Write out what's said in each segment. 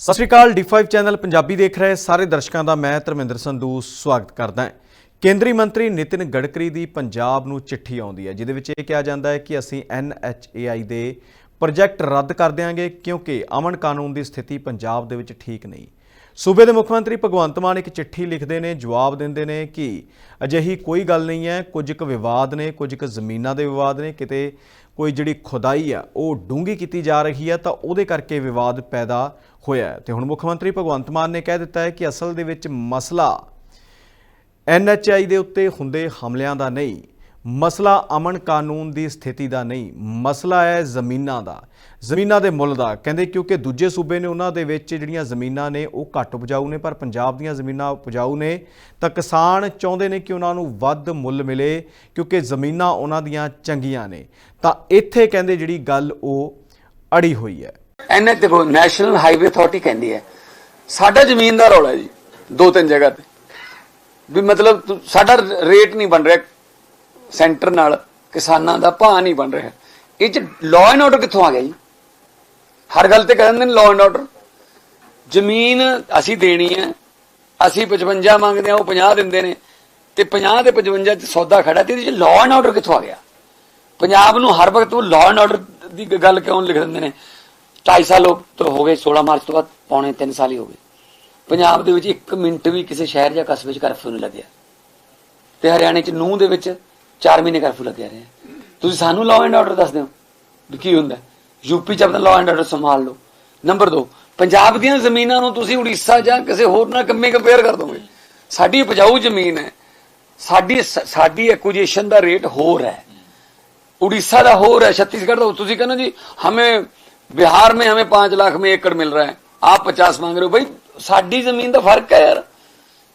ਸਤਿ ਸ਼੍ਰੀ ਅਕਾਲ D5 channel Punjabi ਦੇਖ ਰਹੇ ਸਾਰੇ ਦਰਸ਼ਕਾਂ ਦਾ ਮੈਂ ਧਰਮਿੰਦਰ ਸੰਧੂ ਸਵਾਗਤ ਕਰਦਾ ਹਾਂ। ਕੇਂਦਰੀ ਮੰਤਰੀ ਨਿਤਿਨ ਗਡਕਰੀ ਦੀ ਪੰਜਾਬ ਨੂੰ ਚਿੱਠੀ ਆਉਂਦੀ ਹੈ, ਜਿਹਦੇ ਵਿੱਚ ਇਹ ਕਿਹਾ ਜਾਂਦਾ ਹੈ ਕਿ ਅਸੀਂ NHAI ਦੇ ਪ੍ਰੋਜੈਕਟ ਰੱਦ ਕਰ ਦਿਆਂਗੇ ਕਿਉਂਕਿ ਅਮਨ ਕਾਨੂੰਨ ਦੀ ਸਥਿਤੀ ਪੰਜਾਬ ਦੇ ਵਿੱਚ ਠੀਕ ਨਹੀਂ। ਸੂਬੇ ਦੇ ਮੁੱਖ ਮੰਤਰੀ ਭਗਵੰਤ ਮਾਨ ਇੱਕ ਚਿੱਠੀ ਲਿਖਦੇ ਨੇ, ਜਵਾਬ ਦਿੰਦੇ ਨੇ ਕਿ ਅਜਿਹੀ ਕੋਈ ਗੱਲ ਨਹੀਂ ਹੈ, ਕੁਝ ਕੁ ਵਿਵਾਦ ਨੇ, ਕੁਝ ਕੁ ਜ਼ਮੀਨਾਂ ਦੇ ਵਿਵਾਦ ਨੇ, ਕਿਤੇ ਕੋਈ ਜਿਹੜੀ ਖੁਦਾਈ ਆ, ਉਹ ਡੂੰਗੀ ਕੀਤੀ ਜਾ ਰਹੀ ਹੈ ਤਾਂ ਉਹਦੇ ਕਰਕੇ ਵਿਵਾਦ ਪੈਦਾ ਹੋਇਆ ਹੈ। ਤੇ ਹੁਣ ਮੁੱਖ ਮੰਤਰੀ ਭਗਵੰਤ ਮਾਨ ਨੇ ਕਹਿ ਦਿੱਤਾ ਹੈ ਕਿ ਅਸਲ ਦੇ ਵਿੱਚ ਮਸਲਾ ਐਨਐਚਆਈ ਦੇ ਉੱਤੇ ਹੁੰਦੇ ਹਮਲਿਆਂ ਦਾ ਨਹੀਂ ਮਸਲਾ ਅਮਨ ਕਾਨੂੰਨ ਦੀ ਸਥਿਤੀ ਦਾ ਨਹੀਂ, ਮਸਲਾ ਹੈ ਜ਼ਮੀਨਾਂ ਦਾ। ਜ਼ਮੀਨਾਂ ਦੇ ਮੁੱਲ ਦਾ। ਕਹਿੰਦੇ ਕਿਉਂਕਿ ਦੂਜੇ ਸੂਬੇ ਨੇ ਉਹਨਾਂ ਦੇ ਵਿੱਚ ਜਿਹੜੀਆਂ ਜ਼ਮੀਨਾਂ ਨੇ, ਉਹ ਘੱਟ ਉਪਜਾਊ ਨੇ, ਪਰ ਪੰਜਾਬ ਦੀਆਂ ਜ਼ਮੀਨਾਂ ਉਪਜਾਊ ਨੇ। ਤਾਂ ਕਿਸਾਨ ਚਾਹੁੰਦੇ ਨੇ ਕਿ ਉਹਨਾਂ ਨੂੰ ਵੱਧ ਮੁੱਲ ਮਿਲੇ, ਕਿਉਂਕਿ ਜ਼ਮੀਨਾਂ ਉਹਨਾਂ ਦੀਆਂ ਚੰਗੀਆਂ ਨੇ। ਤਾਂ ਇੱਥੇ ਕਹਿੰਦੇ ਜਿਹੜੀ ਗੱਲ ਉਹ ਅੜੀ ਹੋਈ ਹੈ। ਐਨਐਚ ਦੇਖੋ ਨੈਸ਼ਨਲ ਹਾਈਵੇ ਅਥਾਰਟੀ ਕਹਿੰਦੀ ਹੈ, ਸਾਡਾ ਜ਼ਮੀਨ ਦਾ ਰੌਲਾ ਜੀ, ਦੋ ਤਿੰਨ ਜਗ੍ਹਾ ਤੇ। ਵੀ ਮਤਲਬ ਸਾਡਾ ਰੇਟ ਨਹੀਂ ਬਣ ਰਿਹਾ ਸੈਂਟਰ ਨਾਲ ਕਿਸਾਨਾਂ ਦਾ ਭਾਅ ਨਹੀਂ ਬਣ ਰਿਹਾ। ਇਹ ਚ ਲਾਅ ਐਂਡ ਆਰਡਰ ਕਿੱਥੋਂ ਆ ਗਿਆ ਜੀ? ਹਰ ਗੱਲ ਤੇ ਕਹਿੰਦੇ ਨੇ ਲਾਅ ਐਂਡ ਆਰਡਰ ਜ਼ਮੀਨ ਅਸੀਂ ਦੇਣੀ ਹੈ, ਅਸੀਂ 55 ਮੰਗਦੇ ਆ ਉਹ 50 ਦਿੰਦੇ ਨੇ। ਤੇ 50 ਤੇ 55 ਚ ਸੌਦਾ ਖੜਾ ਤੇ ਇਹਦੇ ਚ ਲਾਅ ਐਂਡ ਆਰਡਰ ਕਿੱਥੋਂ ਆ ਗਿਆ? ਪੰਜਾਬ ਨੂੰ ਹਰ ਵਕਤ ਉਹ ਲਾਅ ਐਂਡ ਆਰਡਰ ਦੀ ਗੱਲ ਕਿਉਂ ਲਿਖ ਦਿੰਦੇ ਨੇ? 2.5 ਸਾਲ ਤੋਂ ਹੋ ਗਏ 16 ਮਾਰਚ ਤੋਂ ਬਾਅਦ ਪੌਣੇ 3 ਸਾਲ ਹੀ ਹੋ ਗਏ। ਪੰਜਾਬ ਦੇ ਵਿੱਚ 1 ਮਿੰਟ ਵੀ ਕਿਸੇ ਸ਼ਹਿਰ ਜਾਂ ਕਸਬੇ 'ਚ ਕਰਫਿਊ ਨਹੀਂ ਲੱਗਿਆ। ਤੇ ਹਰਿਆਣੇ 'ਚ ਨੂੰਹ ਦੇ ਵਿੱਚ 4 ਮਹੀਨੇ ਕਰਫਿਊ ਲੱਗਿਆ ਰਿਹਾ ਤੁਸੀਂ ਸਾਨੂੰ ਲਾਅ ਐਂਡ ਆਰਡਰ ਦੱਸ ਦਿਓ ਵੀ ਕੀ ਹੁੰਦਾ ਯੂਪੀ 'ਚ ਆਪਣਾ ਲਾਅ ਐਂਡ ਆਰਡਰ ਸੰਭਾਲ ਲਓ ਨੰਬਰ 2 ਪੰਜਾਬ ਦੀਆਂ ਜ਼ਮੀਨਾਂ ਨੂੰ ਤੁਸੀਂ ਉੜੀਸਾ ਜਾਂ ਕਿਸੇ ਹੋਰ ਨਾਲ ਕੰਮੇ ਕੰਪੇਅਰ ਕਰ ਦੋਗੇ ਸਾਡੀ ਉਪਜਾਊ ਜ਼ਮੀਨ ਹੈ ਸਾਡੀ ਸਾਡੀ ਐਕੁਜੀਸ਼ਨ ਦਾ ਰੇਟ ਹੋਰ ਹੈ उड़ीसा का हो रहा है छत्तीसगढ़ का तुसी कहना जी हमें बिहार में हमें पांच लाख में एकड़ मिल रहा है आप पचास मांग रहे हो भाई साडी जमीन का फर्क है यार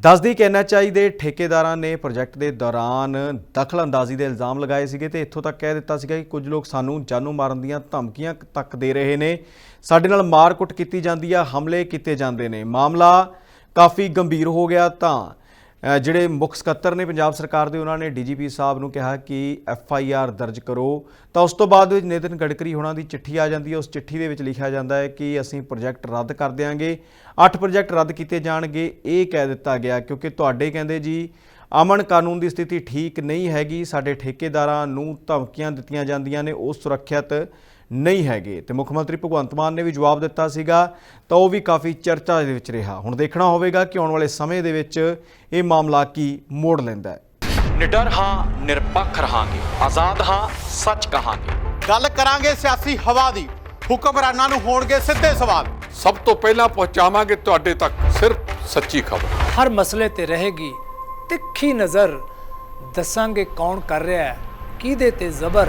ਦੱਸਦੀ ਕਿ ਐਨਐਚਆਈ ਦੇ ਠੇਕੇਦਾਰਾਂ ਨੇ ਪ੍ਰੋਜੈਕਟ ਦੇ ਦੌਰਾਨ ਦਖਲਅੰਦਾਜ਼ੀ ਦੇ ਇਲਜ਼ਾਮ ਲਗਾਏ ਸੀਗੇ ਤੇ ਇੱਥੋਂ ਤੱਕ ਕਹਿ ਦਿੱਤਾ ਸੀਗਾ ਕਿ ਕੁਝ ਲੋਕ ਸਾਨੂੰ ਜਾਨੋਂ ਮਾਰਨ ਦੀਆਂ ਧਮਕੀਆਂ ਤੱਕ ਦੇ ਰਹੇ ਨੇ। ਸਾਡੇ ਨਾਲ ਮਾਰਕੁੱਟ ਕੀਤੀ ਜਾਂਦੀ ਆ, ਹਮਲੇ ਕੀਤੇ ਜਾਂਦੇ ਨੇ। ਮਾਮਲਾ ਕਾਫੀ ਗੰਭੀਰ ਹੋ ਗਿਆ ਤਾਂ ਜਿਹੜੇ ਮੁੱਖ ਸਕੱਤਰ ਨੇ ਪੰਜਾਬ ਸਰਕਾਰ ਦੇ, ਉਹਨਾਂ ਨੇ ਡੀਜੀਪੀ ਸਾਹਿਬ ਨੂੰ ਕਿਹਾ ਕਿ ਐਫ ਆਈ ਆਰ ਦਰਜ ਕਰੋ। ਤਾਂ ਉਸ ਤੋਂ ਬਾਅਦ ਵਿੱਚ ਨਿਤਿਨ ਗਡਕਰੀ ਹੋਣਾ ਦੀ ਚਿੱਠੀ ਆ ਜਾਂਦੀ ਹੈ। ਉਸ ਚਿੱਠੀ ਦੇ ਵਿੱਚ ਲਿਖਿਆ ਜਾਂਦਾ ਹੈ ਕਿ ਅਸੀਂ ਪ੍ਰੋਜੈਕਟ ਰੱਦ ਕਰ ਦਿਆਂਗੇ। 8 ਪ੍ਰੋਜੈਕਟ ਰੱਦ ਕੀਤੇ ਜਾਣਗੇ, ਇਹ ਕਹਿ ਦਿੱਤਾ ਗਿਆ, ਕਿਉਂਕਿ ਤੁਹਾਡੇ ਕਹਿੰਦੇ ਜੀ, ਅਮਨ ਕਾਨੂੰਨ ਦੀ ਸਥਿਤੀ ਠੀਕ ਨਹੀਂ ਹੈਗੀ, ਸਾਡੇ ਠੇਕੇਦਾਰਾਂ ਨੂੰ ਧਮਕੀਆਂ ਦਿੱਤੀਆਂ ਜਾਂਦੀਆਂ ਨੇ, ਉਹ ਸੁਰੱਖਿਅਤ ਨਹੀਂ ਹੈਗੇ। ਤੇ ਮੁੱਖ ਮੰਤਰੀ ਭਗਵੰਤ ਮਾਨ ਨੇ ਵੀ ਜਵਾਬ ਦਿੱਤਾ ਸੀਗਾ ਤਾਂ ਉਹ ਵੀ ਕਾਫੀ ਚਰਚਾ ਦੇ ਵਿੱਚ ਰਿਹਾ। ਹੁਣ ਦੇਖਣਾ ਹੋਵੇਗਾ ਕਿ ਆਉਣ ਵਾਲੇ ਸਮੇਂ ਦੇ ਵਿੱਚ ਇਹ ਮਾਮਲਾ ਕੀ ਮੋੜ ਲੈਂਦਾ ਹੈ। ਨਿਡਰ ਹਾਂ ਨਿਰਪੱਖ ਰਹਾਂਗੇ। ਆਜ਼ਾਦ ਹਾਂ ਸੱਚ ਕਹਾਂਗੇ। ਗੱਲ ਕਰਾਂਗੇ ਸਿਆਸੀ ਹਵਾ ਦੀ। ਹੁਕਮਰਾਨਾਂ ਨੂੰ ਹੋਣਗੇ ਸਿੱਧੇ ਸਵਾਲ। ਸਭ ਤੋਂ ਪਹਿਲਾਂ ਪਹੁੰਚਾਵਾਂਗੇ ਤੁਹਾਡੇ ਤੱਕ ਸਿਰਫ ਸੱਚੀ ਖਬਰ। ਹਰ ਮਸਲੇ ਤੇ ਰਹੇਗੀ ਤਿੱਖੀ ਨਜ਼ਰ। ਦੱਸਾਂਗੇ ਕੌਣ ਕਰ ਰਿਹਾ ਹੈ ਕਿਹਦੇ ਤੇ ਜ਼ਬਰ।